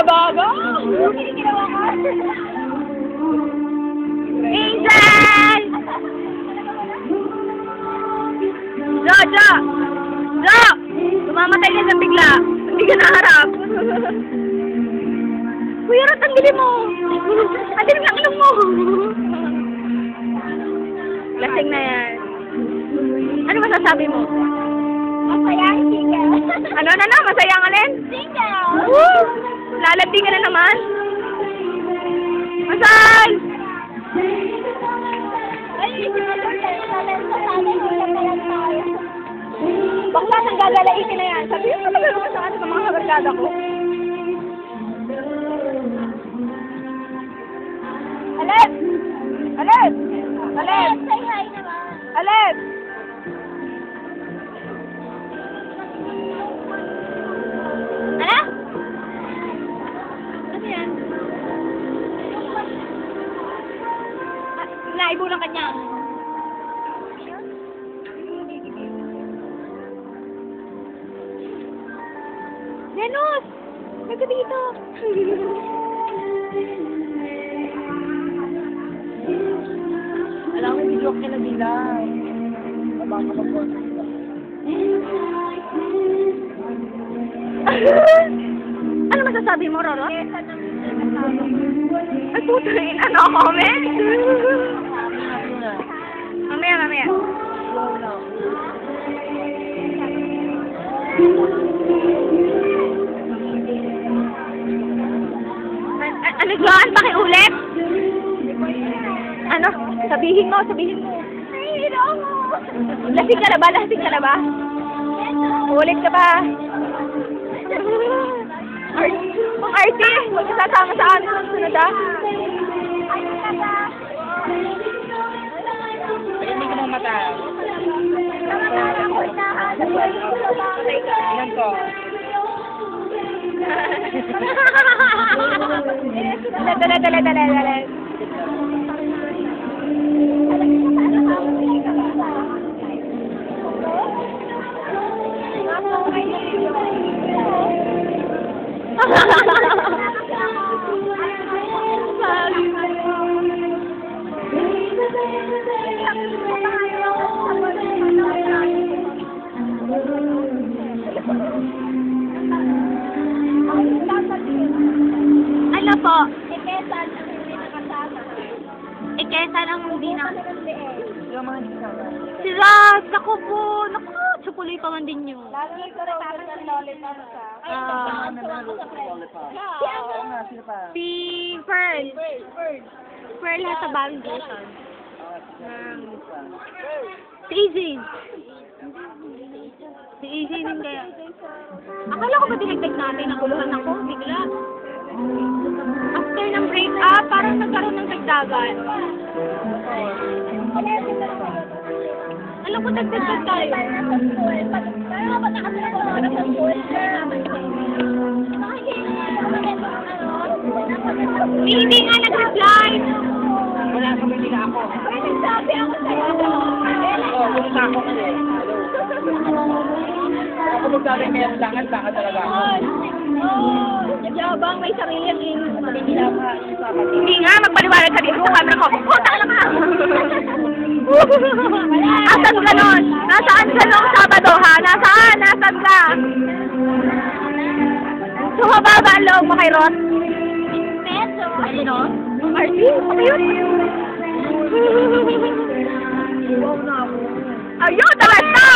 bago. Angel! Jo, Jo! Jo! Tumamatay ka sa bigla. Hindi ka naharap. Kuya Rot, ang mo. Ang dilim ng ilong mo. Lasing na yan. Ano masasabi mo? Masaya ang single. Ano na na? Masaya ang alin? Single! Woo! Lalandi ka na naman. Masal! Kaya tayo. Bakla nang gagalaitin na yan. Sabi mo talaga naman sa akin sa mga kabarkada ko. Alep! Alep! Alep! Alep! Naibo ng kanya. Venus! Nagka dito! Alam mo, video ka na nila. Baka mag ano masasabi mo, Roro? Ay, puto rin. Ano, comment? Ano dyan? Pakiulit? Ano? Sabihin mo, sabihin mo. Lasing ka na ba? Lasing ka na ba? Ulit ka ba? Ang arte, huwag ka sasama sa amin ng sunod ah. Ko mong mata. Ilan ko? Dala, dala, dala, dala, dala. Ano Eh, kesa lang hindi na. Yung mga. Si Raz, ako po. Naku, tsupuloy pa man din yun. Ko rin parang ng lollipop sa... Ah, Ano nga, sino pa? si Pearl. Pearl has a validation. Si Easy. Si Easy din kaya. Akala ko ba dinagdag natin? Naguluhan ako. Bigla. After ng break up, parang nagkaroon ng dagdagan. Alam ko dagdag tayo. Hindi nga nag-reply. Wala kami nila ako. Oo, pumunta ako kasi. Hello. Ako magsabi meron lang at baka talaga ako. Yabang may sarili ang. Tama, isama. Hindi nga, magpaliwanag sa dito. Camera ko. Puta ka na Asan ka nun? Nasaan ka nung Sabado ha? Nasaan? Nasaan ka? Sumababa ang loob mo kay Ross? Ano? Marty? Ano yun? Na. Ayun!